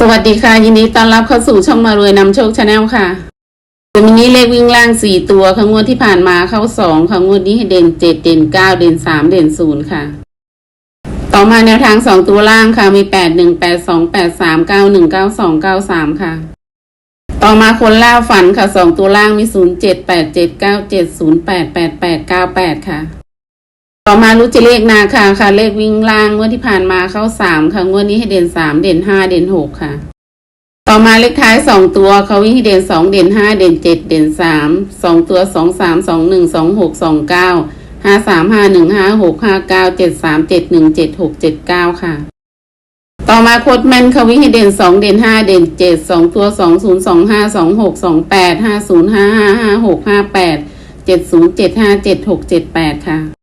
สวัสดีค่ะ ยินดีต้อนรับเข้าสู่ช่องมารวยนำโชคชาแนลค่ะจะมินี้เลขวิ่งล่างสี่ตัวค่ะงวดที่ผ่านมาเข้าสองค่ะงวดนี้เด่นเจ็ดเด่นเก้าเด่นสามเด่นศูนย์ค่ะ ต่อมาแนวทางสองตัวล่างค่ะมีแปดหนึ่งแปดสองแปดสามเก้าหนึ่งเก้าสองเก้าสามค่ะ ต่อมาคนล่าฝันค่ะสองตัวล่างมีศูนย์เจ็ดแปดเจ็ดเก้าเจ็ดศูนย์แปดแปดแปดเก้าแปดค่ะ ต่อมารู้จะเลขนาคาค่ะ เลขวิ่งล่างงวดที่ผ่านมาเข้าสามค่ะงวดนี้ให้เด่นสามเด่นห้าเด่นหกค่ะ ต่อมาเลขท้ายสองตัวเขาวิ่งให้เด่นสองเด่นห้าเด่นเจ็ดเด่นสามสองตัวสองสามสองหนึ่งสองหกสองเก้าห้าสามห้าหนึ่งห้าหกห้าเก้าเจ็ดสามเจ็ดหนึ่งเจ็ดหกเจ็ดเก้าค่ะ ต่อมาโคดแมนเขาวิ่งให้เด่นสองเด่นห้าเด่นเจ็ดสองตัวสองศูนย์สองห้าสองหกสองแปดห้าศูนย์ห้าห้าห้าหกห้าแปดเจ็ดศูนย์เจ็ดห้าเจ็ดหกเจ็ดแปดค่ะ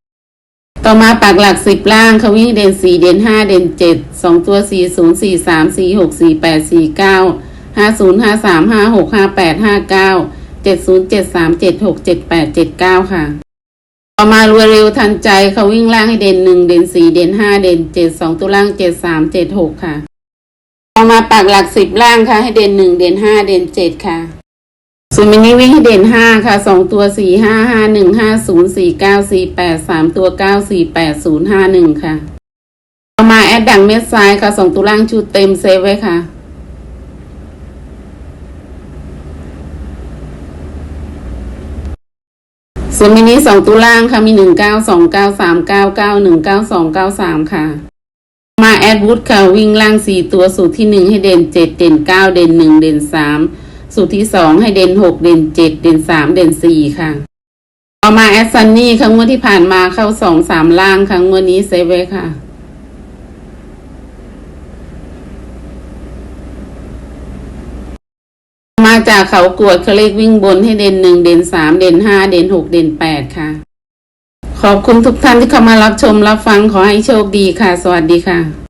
ต่อมาปากหลักสิบล่างเขาวิ่งเด่นสี่เด่นห้าเด่นเจ็ดสองตัวสี่ศูนย์สี่สามสี่หกสี่แปดสี่เก้าห้าศูนย์ห้าสามห้าหกห้าแปดห้าเก้าเจ็ดศูนย์เจ็ดสามเจ็ดหกเจ็ดแปดเจ็ดเก้าค่ะ ต่อมารวยเร็วทันใจเขาวิ่งล่างให้เด่นหนึ่งเด่นสี่เด่นห้าเด่นเจ็ดสองตัวล่างเจ็ดสามเจ็ดหกค่ะ ต่อมาปากหลักสิบล่างค่ะให้เด่นหนึ่งเด่นห้าเด่นเจ็ดค่ะ ส่วนมินิวิ่งเด่นห้าค่ะสองตัวสี่ห้าห้าหนึ่งห้าศูนย์สี่เก้าสี่แปดสามตัวเก้าสี่แปดศูนย์ห้าหนึ่งค่ะต่อมาแอดดังเม็ดซ้ายค่ะสองตัวล่างชุดเต็มเซฟไว้ค่ะ ส่วนมินิสองตัวล่างค่ะมีหนึ่งเก้าสองเก้าสามเก้าเก้าหนึ่งเก้าสองเก้าสามค่ะ มาแอดวูดค่ะวิ่งล่างสี่ตัวสูตรที่หนึ่งให้เด่นเจ็ดเด่นเก้าเด่นหนึ่งเด่นสาม สูตรที่สองให้เด่นหกเด่นเจ็ดเด่นสามเด่นสี่ค่ะ ต่อมาแอดซันนี่ครั้งวันที่ผ่านมาเข้าสองสามล่างครั้งวันนี้เซฟไว้ค่ะมาจากเขากวดเขาเลขวิ่งบนให้เด่นหนึ่งเด่นสามเด่นห้าเด่นหกเด่นแปดค่ะ ขอบคุณทุกท่านที่เข้ามารับชมรับฟังขอให้โชคดีค่ะ สวัสดีค่ะ